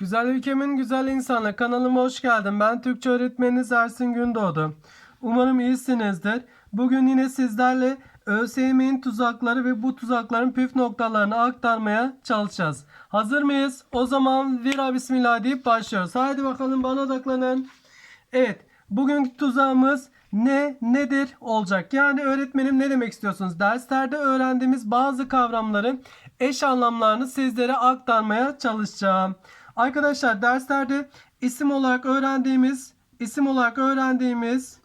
Güzel ülkemin güzel insanı kanalıma hoş geldin. Ben Türkçe öğretmeniniz Ersin Gündoğdu. Umarım iyisinizdir. Bugün yine sizlerle ÖSYM'in tuzakları ve bu tuzakların püf noktalarını aktarmaya çalışacağız. Hazır mıyız? O zaman vira bismillah deyip başlıyoruz. Haydi bakalım bana odaklanın. Evet, bugünkü tuzağımız ne, nedir olacak. Yani öğretmenim ne demek istiyorsunuz? Derslerde öğrendiğimiz bazı kavramların eş anlamlarını sizlere aktarmaya çalışacağım. Arkadaşlar derslerde isim olarak öğrendiğimiz, isim olarak öğrendiğimiz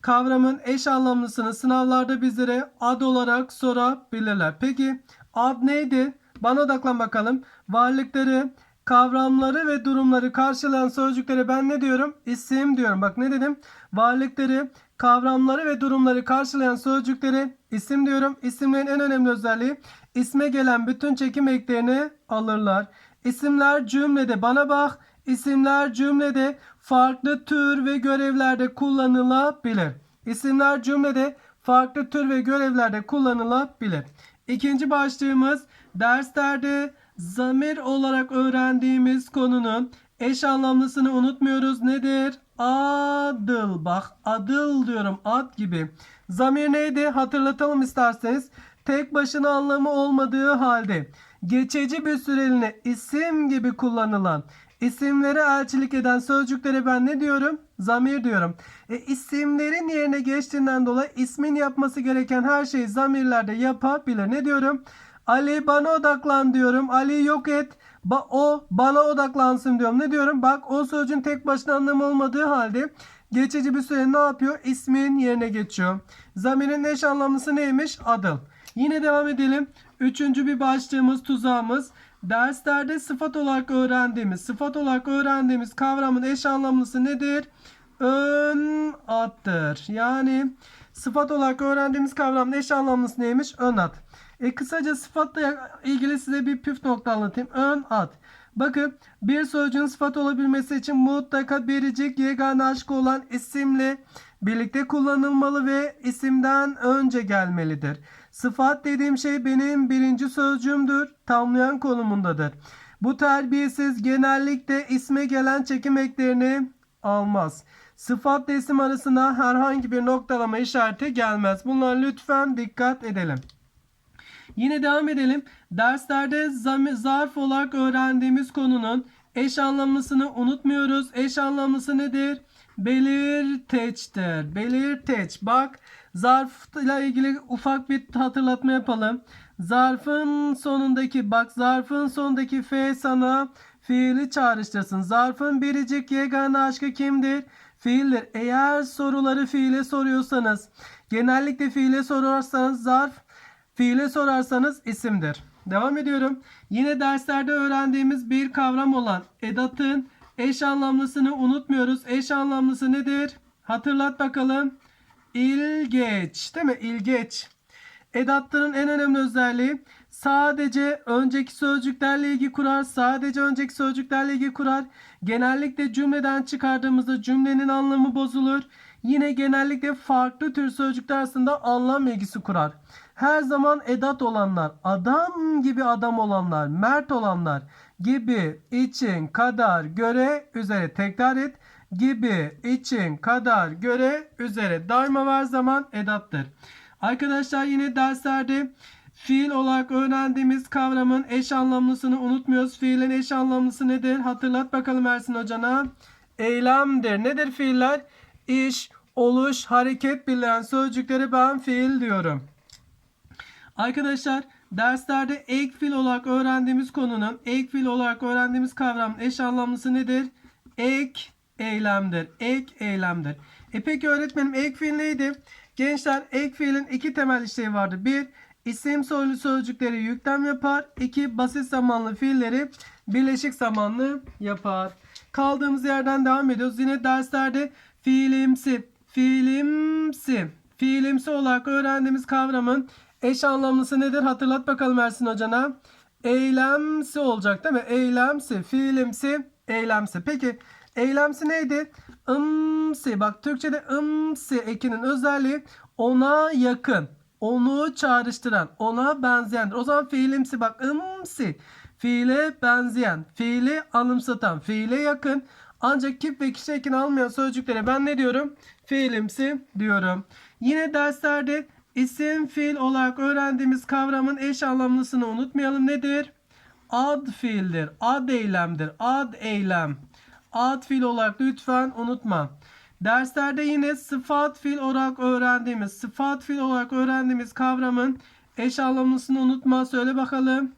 kavramın eş anlamlısını sınavlarda bizlere ad olarak sorabilirler. Peki ad neydi? Bana odaklan bakalım. Varlıkları, kavramları ve durumları karşılayan sözcüklere ben ne diyorum? İsim diyorum. Bak ne dedim? Varlıkları, kavramları ve durumları karşılayan sözcüklere isim diyorum. İsimlerin en önemli özelliği isme gelen bütün çekim eklerini alırlar. İsimler cümlede bana bak. İsimler cümlede farklı tür ve görevlerde kullanılabilir. İsimler cümlede farklı tür ve görevlerde kullanılabilir. İkinci başlığımız derslerde zamir olarak öğrendiğimiz konunun eş anlamlısını unutmuyoruz. Nedir? Adıl. Bak adıl diyorum ad gibi. Zamir neydi? Hatırlatalım isterseniz. Tek başına anlamı olmadığı halde geçici bir süreliğine isim gibi kullanılan isimlere elçilik eden sözcüklere ben ne diyorum? Zamir diyorum. E, isimlerin yerine geçtiğinden dolayı ismin yapması gereken her şeyi zamirlerde yapabilir. Ne diyorum? Ali bana odaklan diyorum. Ali yok et. Ba o bana odaklansın diyorum. Ne diyorum? Bak o sözcüğün tek başına anlamı olmadığı halde geçici bir süre ne yapıyor? İsmin yerine geçiyor. Zamirin eş anlamlısı neymiş? Adıl. Yine devam edelim. Üçüncü bir başlığımız tuzağımız. Derslerde sıfat olarak öğrendiğimiz, sıfat olarak öğrendiğimiz kavramın eş anlamlısı nedir? Ön attır. Yani sıfat olarak öğrendiğimiz kavramın eş anlamlısı neymiş? Ön at. E kısaca sıfatla ilgili size bir püf nokta anlatayım. Ön at. Bakın bir sözcüğün sıfat olabilmesi için mutlaka biricik yegane aşkı olan isimle birlikte kullanılmalı ve isimden önce gelmelidir. Sıfat dediğim şey benim birinci sözcüğümdür. Tamlayan konumundadır. Bu terbiyesiz genellikle isme gelen çekim eklerini almaz. Sıfat isim arasına herhangi bir noktalama işareti gelmez. Bunlara lütfen dikkat edelim. Yine devam edelim. Derslerde zarf olarak öğrendiğimiz konunun eş anlamlısını unutmuyoruz. Eş anlamlısı nedir? Belirteçtir. Belirteç. Bak zarfla ilgili ufak bir hatırlatma yapalım. Zarfın sonundaki bak zarfın sonundaki f sana fiili çağrıştırsın. Zarfın biricik yegane aşkı kimdir? Fiildir. Eğer soruları fiile soruyorsanız genellikle fiile sorarsanız zarf Fiile sorarsanız isimdir. Devam ediyorum. Yine derslerde öğrendiğimiz bir kavram olan edatın eş anlamlısını unutmuyoruz. Eş anlamlısı nedir? Hatırlat bakalım. İlgeç. Değil mi? İlgeç. Edatların en önemli özelliği sadece önceki sözcüklerle ilgi kurar. Sadece önceki sözcüklerle ilgi kurar. Genellikle cümleden çıkardığımızda cümlenin anlamı bozulur. Yine genellikle farklı tür sözcükler arasında anlam ilgisi kurar. Her zaman edat olanlar, adam gibi adam olanlar, mert olanlar gibi, için, kadar, göre, üzere tekrar et. Gibi, için, kadar, göre, üzere daima her zaman edattır. Arkadaşlar yine derslerde fiil olarak öğrendiğimiz kavramın eş anlamlısını unutmuyoruz. Fiilin eş anlamlısı nedir? Hatırlat bakalım Ersin hocana. Eylemdir. Nedir fiiller? İş, oluş, hareket bildiren sözcükleri ben fiil diyorum. Arkadaşlar derslerde ek fiil olarak öğrendiğimiz konunun ek fiil olarak öğrendiğimiz kavramın eş anlamlısı nedir? Ek eylemdir. Ek eylemdir. E peki öğretmenim ek fiil neydi? Gençler ek fiilin iki temel işlevi vardır. Bir, isim soylu sözcükleri yüklem yapar. İki, basit zamanlı fiilleri birleşik zamanlı yapar. Kaldığımız yerden devam ediyoruz. Yine derslerde fiilimsi, fiilimsi, fiilimsi olarak öğrendiğimiz kavramın eş anlamlısı nedir? Hatırlat bakalım Ersin hocana. Eylemsi olacak değil mi? Eylemsi, fiilimsi, eylemsi. Peki eylemsi neydi? Imsi. Bak Türkçe'de ımsi ekinin özelliği ona yakın, onu çağrıştıran, ona benzeyendir. O zaman fiilimsi bak ımsi. Fiile benzeyen, fiili anımsatan, fiile yakın ancak kip ve kişi ekini almayan sözcüklere ben ne diyorum? Fiilimsi diyorum. Yine derslerde isim fiil olarak öğrendiğimiz kavramın eş anlamlısını unutmayalım. Nedir? Ad fiildir. Ad eylemdir. Ad eylem. Ad fiil olarak lütfen unutma. Derslerde yine sıfat fiil olarak öğrendiğimiz, sıfat fiil olarak öğrendiğimiz kavramın eş anlamlısını unutma. Söyle bakalım.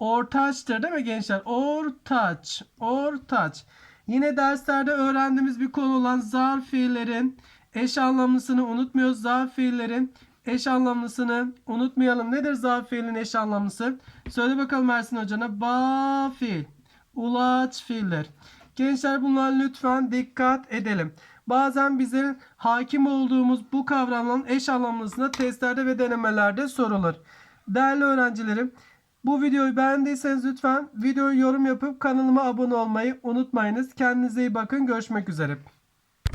Ortaçtır değil mi gençler? Ortaç. Ortaç. Yine derslerde öğrendiğimiz bir konu olan zarf fiillerin eş anlamlısını unutmuyoruz. Zarf fiillerin eş anlamlısını unutmayalım. Nedir zarf fiilin eş anlamlısı? Söyle bakalım Ersin hocana. Ba fiil. Ulaç fiiller. Gençler bunlar lütfen dikkat edelim. Bazen bize hakim olduğumuz bu kavramların eş anlamlısına testlerde ve denemelerde sorulur. Değerli öğrencilerim, bu videoyu beğendiyseniz lütfen videoyu yorum yapıp kanalıma abone olmayı unutmayınız. Kendinize iyi bakın. Görüşmek üzere.